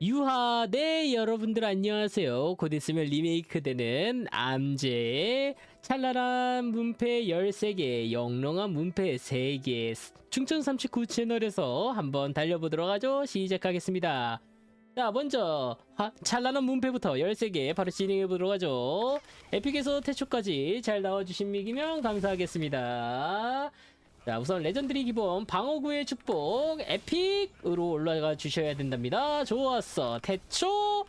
유하 네 여러분들 안녕하세요. 곧 있으면 리메이크 되는 암제 찬란한 문패 13개 영롱한 문패 3개 충천39 채널에서 한번 달려보도록 하죠. 시작하겠습니다. 자 먼저 하- 찬란한 문패부터 13개 바로 진행해보도록 하죠. 에픽에서 태초까지 잘 나와주신 미기면 감사하겠습니다 자 우선 레전드리 기본 방어구의 축복 에픽으로 올라가 주셔야 된답니다. 좋았어. 태초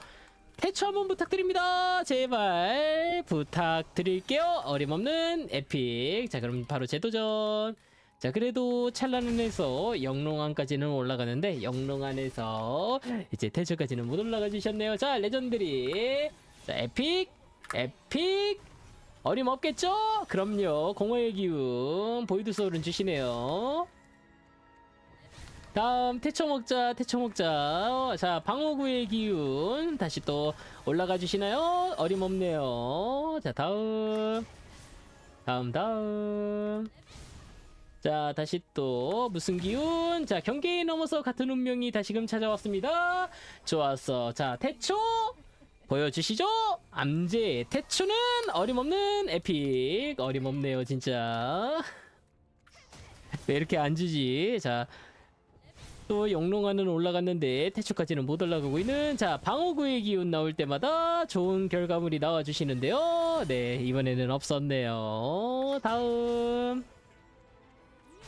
태초 한번 부탁드립니다. 제발 부탁드릴게요. 어림없는 에픽. 자 그럼 바로 재도전. 자 그래도 찬란한에서 영롱한까지는 올라가는데 영롱한에서 이제 태초까지는 못 올라가 주셨네요. 자 레전드리. 자 에픽 에픽 어림없겠죠? 그럼요. 공허의 기운 보이드 소울은 주시네요. 다음 태초 먹자 태초 먹자 자 방어구의 기운 다시 또 올라가 주시나요? 어림없네요. 자 다음 다음 다음 자 다시 또 무슨 기운 자 경계에 넘어서 같은 운명이 다시금 찾아왔습니다. 좋았어 자 태초 보여주시죠. 암제 태초는 어림없는 에픽. 어림없네요 진짜. 왜 이렇게 안 주지? 자 또 영롱하는 올라갔는데 태초까지는 못 올라가고 있는 자 방어구의 기운 나올 때마다 좋은 결과물이 나와 주시는데요. 네 이번에는 없었네요. 다음.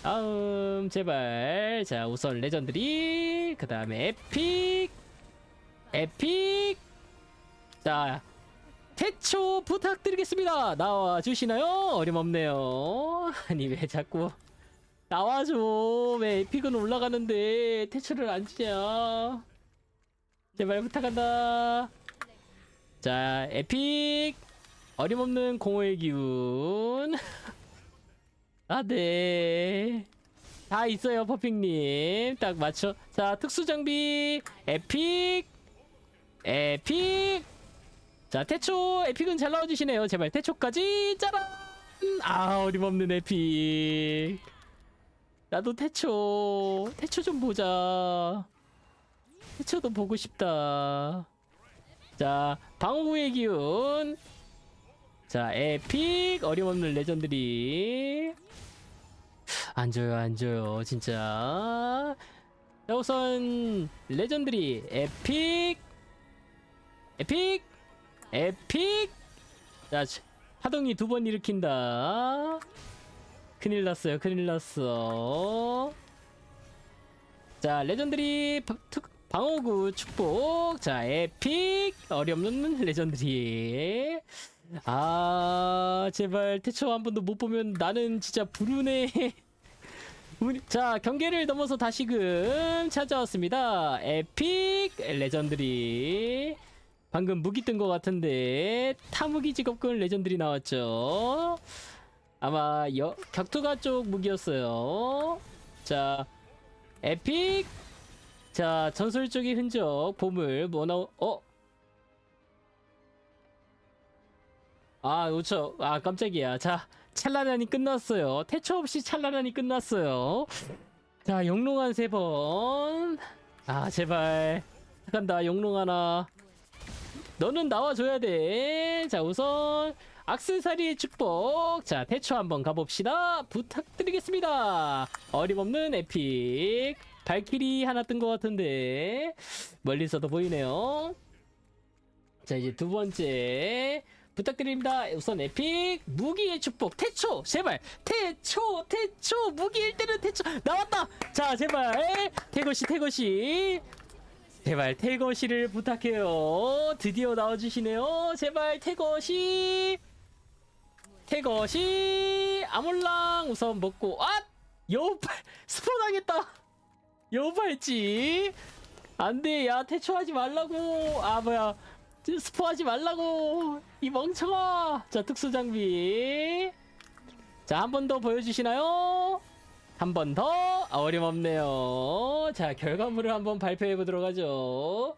다음 제발. 자 우선 레전드리 그 다음에 에픽. 에픽 자, 태초 부탁드리겠습니다. 나와 주시나요? 어림없네요. 아니 왜 자꾸 나와줘? 왜 에픽은 올라가는데 태초를 안 주냐? 제발 부탁한다. 자, 에픽 어림없는 공허의 기운. 아, 네. 다 있어요, 퍼핑님. 딱 맞춰. 자, 특수 장비 에픽 에픽 자 태초 에픽은 잘 나와주시네요. 제발 태초까지 짜란! 아 어림없는 에픽. 나도 태초 태초 좀 보자. 태초도 보고 싶다. 자 방어구의 기운. 자 에픽 어림없는 레전드리. 안 줘요 안 줘요 진짜. 자 우선 레전드리 에픽. 에픽 에픽! 자 치- 하동이 두 번 일으킨다. 큰일 났어요 큰일 났어. 자 레전드리 방어구 축복. 자 에픽! 어림없는 레전드리. 아 제발 태초 한 번도 못 보면 나는 진짜 우리- 자 경계를 넘어서 다시금 찾아왔습니다. 에픽 레전드리 방금 무기 뜬 것 같은데 타무기 직업군 레전드리 나왔죠. 아마 여, 격투가 쪽 무기였어요. 자 에픽! 자 전설 쪽의 흔적 보물 뭐 나오 어? 아 그렇죠 아 깜짝이야. 자 찰나란이 끝났어요. 태초 없이 찰나란이 끝났어요. 자 영롱한 세번아 제발. 간다 영롱 하나 너는 나와줘야 돼. 자, 우선 악세사리의 축복. 자, 태초 한번 가봅시다. 부탁드리겠습니다. 어림없는 에픽. 발키리 하나 뜬 것 같은데 멀리서도 보이네요. 자, 이제 두 번째 부탁드립니다. 우선 에픽 무기의 축복 태초 제발 태초 태초 무기일 때는 태초 나왔다. 자, 제발 태거시 태거시 제발 태거시를 부탁해요. 드디어 나와주시네요. 제발 태거시. 태거시. 아몰랑 우선 먹고 아 여우팔 스포 당했다. 여우팔찌. 안돼 야 태초하지 말라고. 아 뭐야 스포하지 말라고 이 멍청아. 자 특수 장비. 자 한 번 더 보여주시나요? 한 번 더. 어림없네요. 자 결과물을 한번 발표해 보도록 하죠.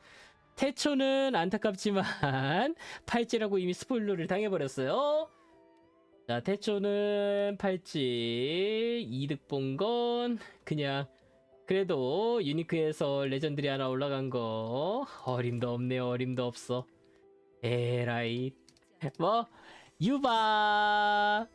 태초는 안타깝지만 팔찌라고 이미 스포일러를 당해버렸어요. 자 태초는 팔찌 이득 본 건 그냥 그래도 유니크에서 레전드리 하나 올라간 거. 어림도 없네요. 어림도 없어. 에라이. 뭐? 유바